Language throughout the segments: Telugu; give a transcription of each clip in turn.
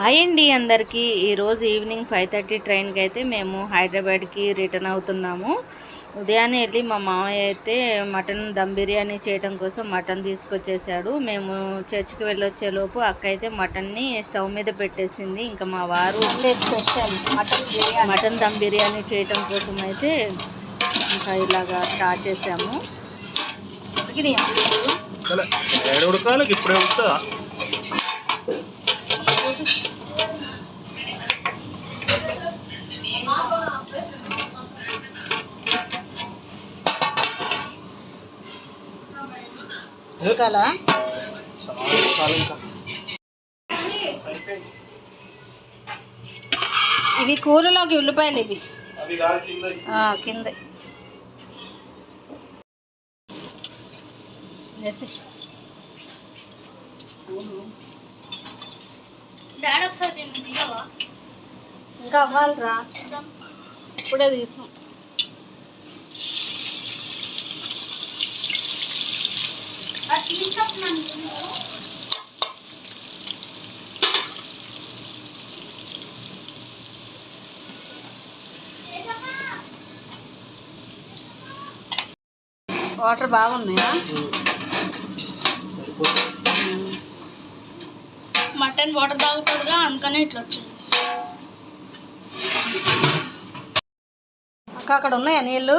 హాయ్ అండి అందరికీ. ఈరోజు ఈవినింగ్ ఫైవ్ థర్టీ ట్రైన్కి అయితే మేము హైదరాబాద్కి రిటర్న్ అవుతున్నాము. ఉదయాన్నే వెళ్ళి మా మామయ్య అయితే మటన్ దమ్ బిర్యానీ చేయడం కోసం మటన్ తీసుకొచ్చేసాడు. మేము చర్చ్కి వెళ్ళొచ్చే లోపు అక్క అయితే మటన్ని స్టవ్ మీద పెట్టేసింది. ఇంకా మా వారు special mutton biryani. Mutton dum biryani చేయటం కోసం అయితే ఇంకా ఇలాగా స్టార్ట్ చేసాము. ఉడకాలి ఇప్పుడే ఉడకాలా ఇంకా ఇవి కూరలోకి ఉల్లిపాయలు ఇవి. కాదు. ఇంకా అవ్వాలిరా. ఇప్పుడే తీసాం వాటర్ బాగున్నాయా? సరిపోతుంది మటన్ వాటర్ తాగుతుందిగా అందుకనే ఇట్లా వచ్చింది. అక్క అక్కడ ఉన్నాయా నీళ్ళు?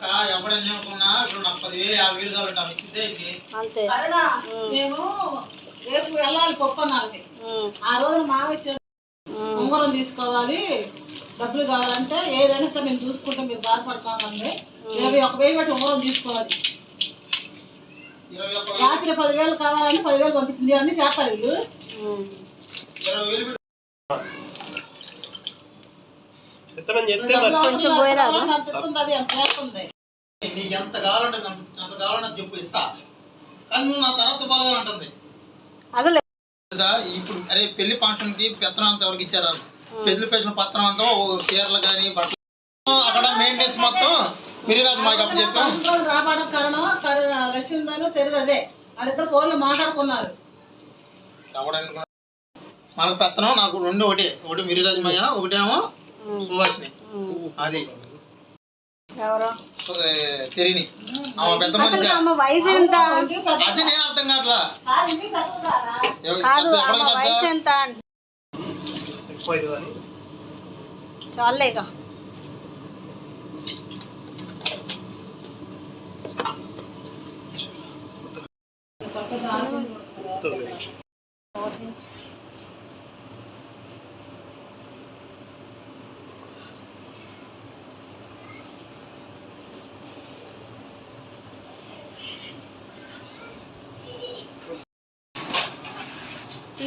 అక్క ఎవడన్నా అనుకున్నా ఇప్పుడు నాకు పదివేలు యాభై వేలు కావాలంటే ఆమె ఇచ్చితే ఇంకే. అంతే. మేము రేపు వెళ్ళాలి ఆ రోజు మామ ఇచ్చిన ఉమ్, ఉంగరం తీసుకోవాలి డబ్బులు కావాలంటే ఏదైనా సరే నేను చూసుకుంటే మీరు బాధపడతానండి ఇరవై ఒక వెయ్యి పెట్టి ఉంగరం తీసుకోవాలి. ఇరవై ఒక్క రాత్రి పదివేలు కావాలంటే పదివేలు పంపించింది అన్ని చేస్తారు వీళ్ళు. ఉమ్. ఇరవై వేలు పెట్టి విత్తనం కొంచెం చేస్తుంది నీకు ఎంత కావాలంటే అంత కావాలంటే చెప్పు ఇస్తా. కానీ నువ్వు నా తర్వాత అసలు తెలుసా? ఇప్పుడు అరే పెళ్ళి ఫంక్షన్కి పెత్తనం అంతా ఎవరికి ఇచ్చారు? పెళ్ళి పేసిన పత్రం అంతా చీరలు కానీ బట్టలు. అక్కడ మెయింటెనెన్స్ మొత్తం మిరిరాజు మాకు అప్పు చెప్పాం. రాబడడం కారణం రష్యన్ దాని తెలియదు అదే. వాళ్ళిద్దరు ఫోన్లో మాట్లాడుకున్నారు. మనకు పెత్తనం నాకు రెండు ఒకటి ఒకటి మిరిరాజు ఒకటేమో సుభాష్ని అది. ఆమె పెద్ద మనిషి. వయసు ఎంత? అది నేను అర్థం కావట్లా? పెద్దది కాదా? ఎవ- కాదు పెద్ద- ఆమె ఎక్కడ వయసు పెద్ద? ఎంత అంట ఎక్కువ అయింది కానీ చాలేగా వస్తుంది.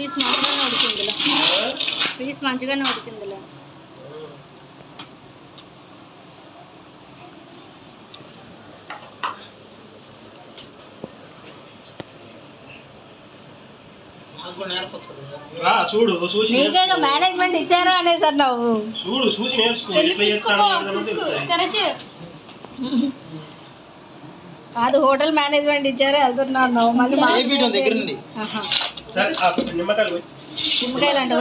పీస్ మంచిగానే ఉడికిందిలే. పీస్ మంచిగానే ఉడికిందిలే. చూడు చూసి. మేనేజ్మెంట్ ఇచ్చారు అనేసారు నువ్వు. చూడు చూసి కాదు హోటల్ మేనేజ్మెంట్ ఇచ్చారు వెళ్తున్నాను మళ్ళీ దగ్గర. సరే నిమ్మకాయలు. నిమ్మకాయలు అంటే?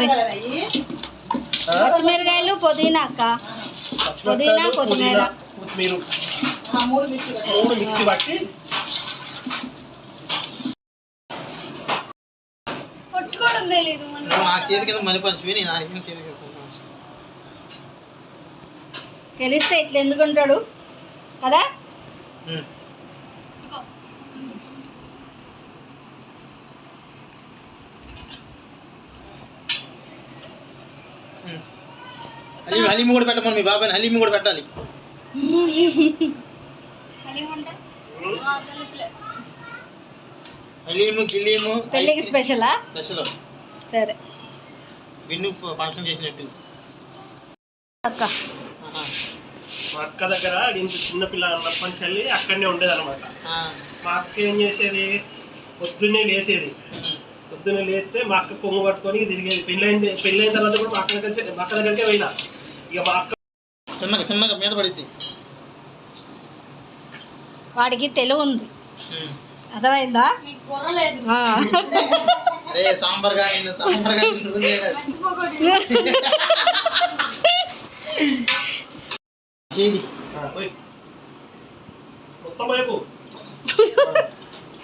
పచ్చిమిరకాయలు పుదీనా అక్క. పుదీనా, కొత్తిమీర. కొత్తిమీర. మూడు మిక్సీ పట్టి. కొట్టుకోవడం తెలియదు మన. నువ్వు నా చేతి కింద మని పంచువి నేను ఆయన కింద చేతి కింద పంచుతాను. తెలిస్తే ఇట్లా ఎందుకు ఉంటాడు కదా ఉమ్. ఉమ్. హలీం హలీం కూడా పెట్టమని మీ బాబాయ్ హలీం కూడా పెట్టాలి. హలీమంటే హలీము గిలీము పెళ్ళికి స్పెషలా? స్పెషల్. సరే. విన్ను ఫంక్షన్ చేసినట్టు. అక్క. అక్క దగ్గర ఇంత చిన్నపిల్ల అన్నప్పటి నుంచి అక్కడనే ఉండేది అనమాట ఆ, మా అక్క ఏం చేసేది? పొద్దున్నే లేసేది. పొద్దున్నే లేస్తే మా అక్క పొంగు పట్టుకొని తిరిగేది. పెళ్ళైంది పెళ్ళైన తర్వాత కూడా మా అక్క దగ్గర మా అక్క దగ్గరికే పోయినా. ఇక మా అక్క చిన్నగా చిన్నగా మీద పడిద్ది. వాడికి తెలివి ఉంది. అర్థమైందా? ఆ. అరే సాంబార్ కాదు. పోయి. మొత్తం వైపు.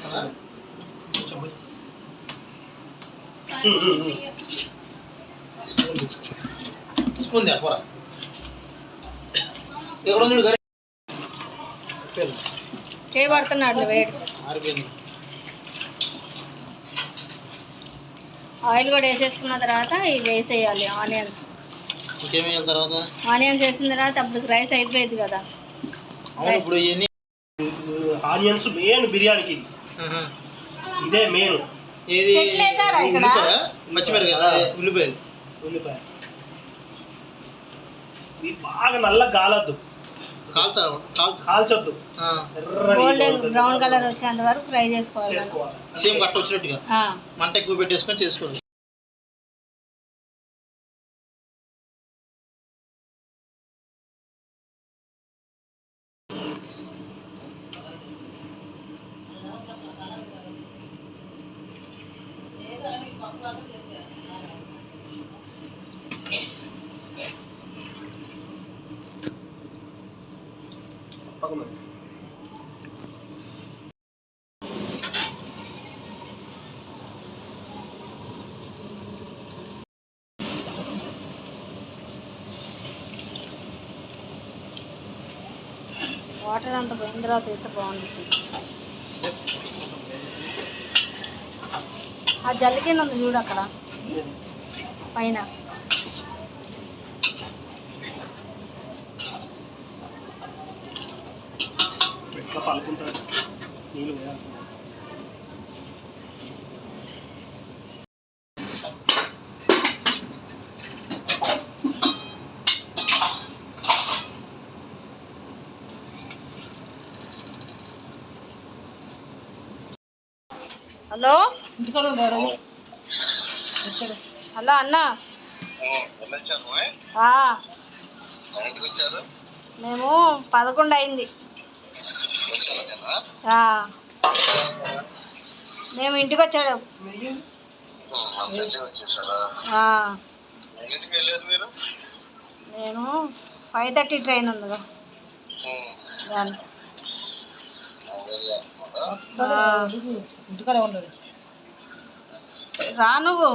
అలా. కొంచెం పోయి. స్పూన్ తీసుకో. స్పూన్ దా పోరా ఎక్కడ ఉంది గరి పెన్. చేయబడుతున్నాడు వేడి. ఆయిల్ కూడా వేసేసుకున్న తర్వాత ఇవి వేసేయాలి ఆనియన్స్. తర్వాత? ఆనియన్స్ వేసిన తర్వాత అప్పుడు రైస్ అయిపోయేది కదా. అవును ఇప్పుడు ఇవన్నీ ఆనియన్స్ మెయిన్ బిర్యానీకి ఇది. మెయిన్. ఏది? ఉల్లిపాయలు. ఉల్లిపాయ. ఇది బాగా నల్ల కాల్చా కాల్చొద్దు. గోల్డెన్ బ్రౌన్ కలర్ వచ్చేంత వరకు ఫ్రై చేసుకోవాలి. సేమ్ కట్ట వచ్చినట్టుగా. ఆ. మంట ఎక్కువ పెట్టేసుకొని చేసుకోవాలి. వాటర్ అంత పోయిన తర్వాత ఎంత బాగుంటుంది. ఆ జల్లి కింద ఉంది చూడు అక్కడ. పైన. ఎట్లా పలుకుంటారు. నీళ్ళు హలో? హలో అన్న. మేము పదకొండు అయింది. మేము ఇంటికి వచ్చాడు. నేను ఫైవ్ థర్టీ ట్రైన్ ఉందిగా రా నువ్వు.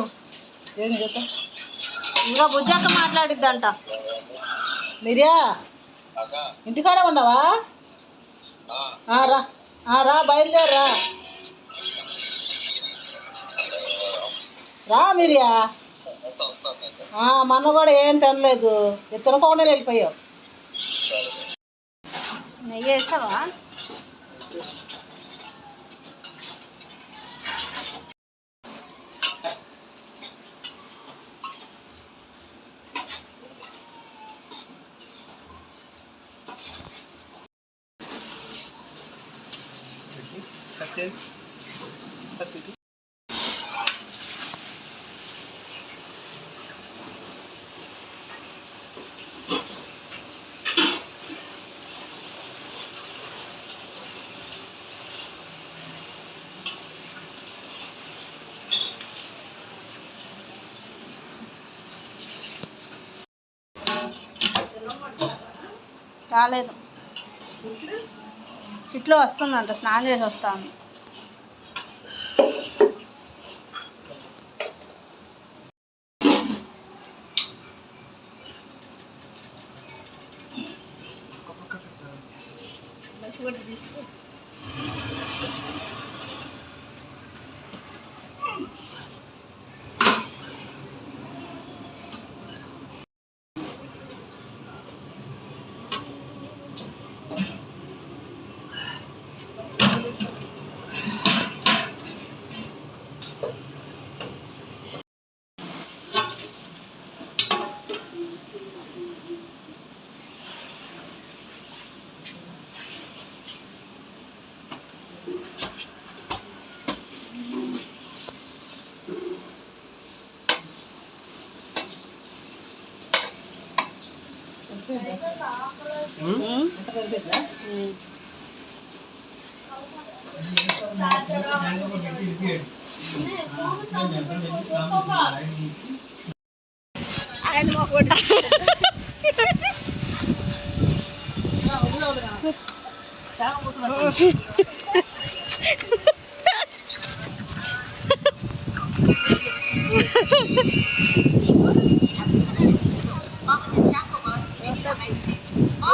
ఇంకా బుజ్జక్క మాట్లాడిద్దంట. మీరియా? ఇంటికాడే ఉన్నావా? రా. ఆ, రా బయలుదేరా రా మీరియా. ఆ, మొన్న కూడా ఏం తినలేదు. తినకుండా వెళ్ళిపోయావు. నెయ్యి వేసావా? కట్టేది కట్టేది రాలేదు. చిట్లో వస్తుందంట స్నానం చేసి వస్తాను. I'm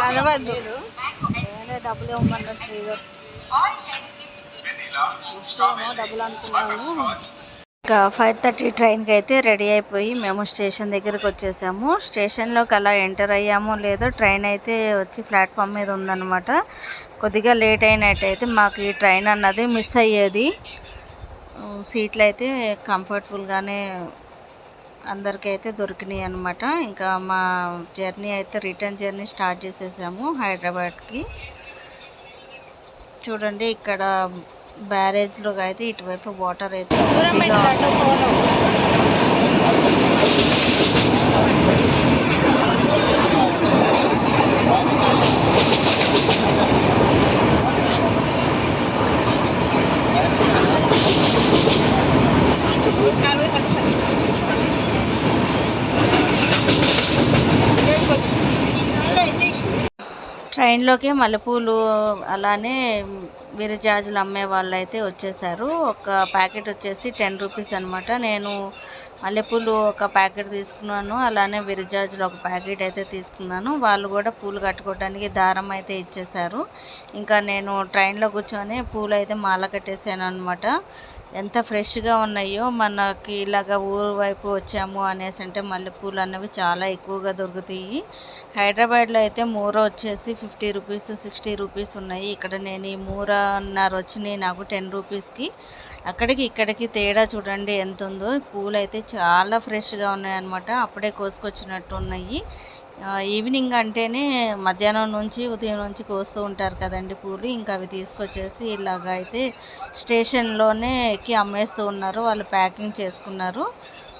కనవద్దు డబ్బులు ఇవ్వమన్నాడు శ్రీధర్. డబ్బులు అనుకున్నాము ఇంకా ఫైవ్ థర్టీ ట్రైన్కి అయితే రెడీ అయిపోయి మేము స్టేషన్ దగ్గరికి వచ్చేసాము. స్టేషన్లోకి అలా ఎంటర్ అయ్యామో లేదో ట్రైన్ అయితే వచ్చి ప్లాట్ఫామ్ మీద ఉందన్నమాట. కొద్దిగా లేట్ అయినట్టయితే మాకు ఈ ట్రైన్ అన్నది మిస్ అయ్యేది. సీట్లు అయితే కంఫర్టబుల్గానే అందరికైతే దొరికినాయి అనమాట ఇంకా మా జర్నీ అయితే రిటర్న్ జర్నీ స్టార్ట్ చేసేసాము హైదరాబాద్కి. చూడండి ఇక్కడ బ్యారేజ్లో అయితే ఇటువైపు వాటర్ అయితే లైన్లోకి ట్రైన్లోకి మల్లెపూలు అలానే విరజాజులు అమ్మే వాళ్ళు అయితే వచ్చేసారు. ఒక ప్యాకెట్ వచ్చేసి టెన్ రూపీస్ అనమాట నేను మల్లెపూలు ఒక ప్యాకెట్ తీసుకున్నాను అలానే విరజాజులు ఒక ప్యాకెట్ అయితే తీసుకున్నాను. వాళ్ళు కూడా పూలు కట్టుకోవడానికి దారం అయితే ఇచ్చేసారు. ఇంకా నేను ట్రైన్లో కూర్చొని పూలు అయితే మాల కట్టేసాను అనమాట ఎంత ఫ్రెష్గా ఉన్నాయో మనకి ఇలాగ ఊరు వైపు వచ్చాము అనేసి అంటే మల్లెపూలు అనేవి చాలా ఎక్కువగా దొరుకుతాయి. హైదరాబాద్లో అయితే మూర వచ్చేసి ఫిఫ్టీ రూపీస్ సిక్స్టీ రూపీస్ ఉన్నాయి. ఇక్కడ నేను ఈ మూరన్నర వచ్చినాయి నాకు టెన్ రూపీస్కి. అక్కడికి ఇక్కడికి తేడా చూడండి ఎంత ఉందో పూలు అయితే చాలా ఫ్రెష్గా ఉన్నాయన్నమాట. అప్పుడే కోసుకొచ్చినట్టు ఉన్నాయి ఈవినింగ్ అంటేనే మధ్యాహ్నం నుంచి ఉదయం నుంచి కోస్తూ ఉంటారు కదండి పూలు ఇంకా అవి తీసుకొచ్చేసి ఇలాగ అయితే స్టేషన్లోనే ఎక్కి అమ్మేస్తూ ఉన్నారు. వాళ్ళు ప్యాకింగ్ చేసుకున్నారు.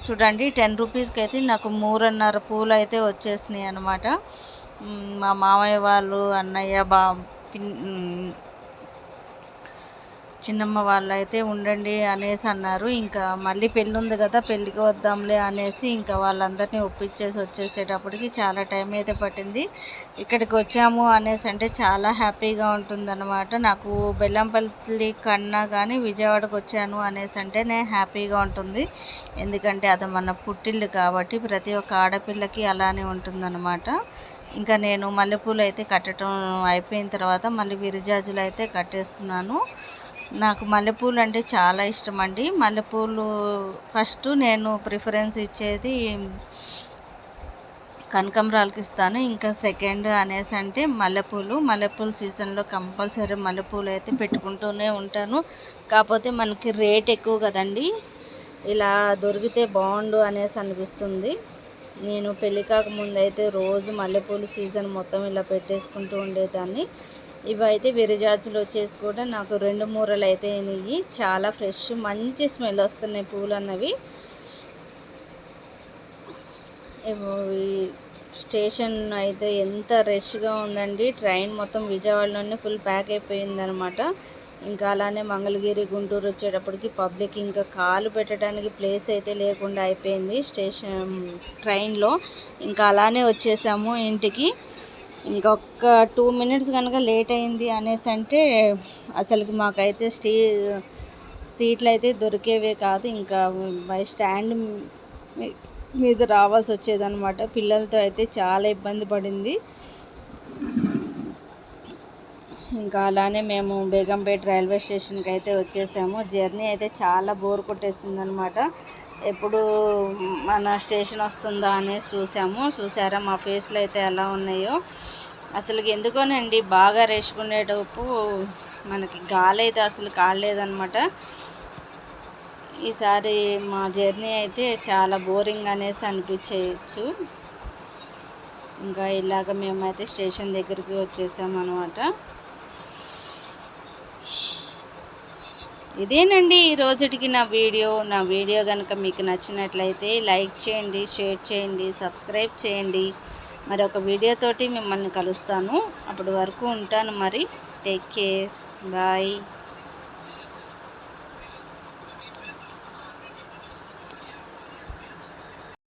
చూడండి టెన్ రూపీస్కి అయితే నాకు మూరన్నర పూలు అయితే వచ్చేసినాయి అనమాట మా మామయ్య వాళ్ళు అన్నయ్య బా పిన్ చిన్నమ్మ వాళ్ళు అయితే ఉండండి అనేసి అన్నారు. ఇంకా మళ్ళీ పెళ్ళి ఉంది కదా పెళ్ళికి వద్దాంలే అనేసి ఇంకా వాళ్ళందరినీ ఒప్పించేసి వచ్చేసేటప్పటికి చాలా టైం అయితే పట్టింది. ఇక్కడికి వచ్చాము అనేసి అంటే చాలా హ్యాపీగా ఉంటుందన్నమాట. నాకు బెల్లంపల్లి కన్నా కానీ విజయవాడకు వచ్చాను అనేసి అంటే నేను హ్యాపీగా ఉంటుంది. ఎందుకంటే అది మన పుట్టిల్లు కాబట్టి ప్రతి ఒక్క ఆడపిల్లకి అలానే ఉంటుందన్నమాట. ఇంకా నేను మల్లెపూలు అయితే కట్టడం అయిపోయిన తర్వాత మళ్ళీ విరిజాజులు అయితే కట్టేస్తున్నాను. నాకు మల్లెపూలు అంటే చాలా ఇష్టం అండి మల్లెపూలు ఫస్ట్ నేను ప్రిఫరెన్స్ ఇచ్చేది కనకంబరాలకి ఇస్తాను. ఇంకా సెకండ్ అనేసి అంటే మల్లెపూలు. మల్లెపూల సీజన్లో కంపల్సరీ మల్లెపూలు అయితే పెట్టుకుంటూనే ఉంటాను. కాకపోతే మనకి రేట్ ఎక్కువ కదండి. ఇలా దొరికితే బాగుండు అనేసి అనిపిస్తుంది. నేను పెళ్ళి కాకముందు అయితే రోజు మల్లెపూల సీజన్ మొత్తం ఇలా పెట్టేసుకుంటూ ఉండేదాన్ని. ఇవైతే విరజాజులు వచ్చేసి కూడా నాకు రెండు మూరలు అయితే అయినాయి. చాలా ఫ్రెష్ మంచి స్మెల్ వస్తున్నాయి పూలు అన్నవి స్టేషన్ అయితే ఎంత రష్గా ఉందండి. ట్రైన్ మొత్తం విజయవాడలోనే ఫుల్ ప్యాక్ అయిపోయిందనమాట ఇంకా అలానే మంగళగిరి గుంటూరు వచ్చేటప్పటికి పబ్లిక్ ఇంకా కాలు పెట్టడానికి ప్లేస్ అయితే లేకుండా అయిపోయింది స్టేషన్ ట్రైన్లో. ఇంకా అలానే వచ్చేసాము ఇంటికి. ఇంకొక టూ మినిట్స్ కనుక లేట్ అయింది అనేసి అంటే అసలుకి మాకైతే స్టీ సీట్లు అయితే దొరికేవే కాదు. ఇంకా బై స్టాండ్ మీద రావాల్సి వచ్చేదన్నమాట. పిల్లలతో అయితే చాలా ఇబ్బంది పడింది. ఇంకా అలానే మేము బేగంపేట రైల్వే స్టేషన్కి అయితే వచ్చేసాము. జర్నీ అయితే చాలా బోర్ కొట్టేసింది అనమాట ఎప్పుడు మన స్టేషన్ వస్తుందా అనేసి చూసాము. చూసారా మా ఫేస్లు అయితే ఎలా ఉన్నాయో. అసలు ఎందుకోనండి బాగా రేసుకునేటప్పు మనకి గాలి అయితే అసలు కాలేదనమాట ఈసారి మా జర్నీ అయితే చాలా బోరింగ్ అనేసి అనిపించేయచ్చు ఇంకా ఇలాగ మేమైతే స్టేషన్ దగ్గరికి వచ్చేసాం ఇదేనండి ఈ రోజుటికి నా వీడియో. నా వీడియో కనుక మీకు నచ్చినట్లయితే లైక్ చేయండి షేర్ చేయండి సబ్స్క్రైబ్ చేయండి. మరి ఒక వీడియోతోటి మిమ్మల్ని కలుస్తాను. అప్పటి వరకు ఉంటాను మరి. Take care. బాయ్.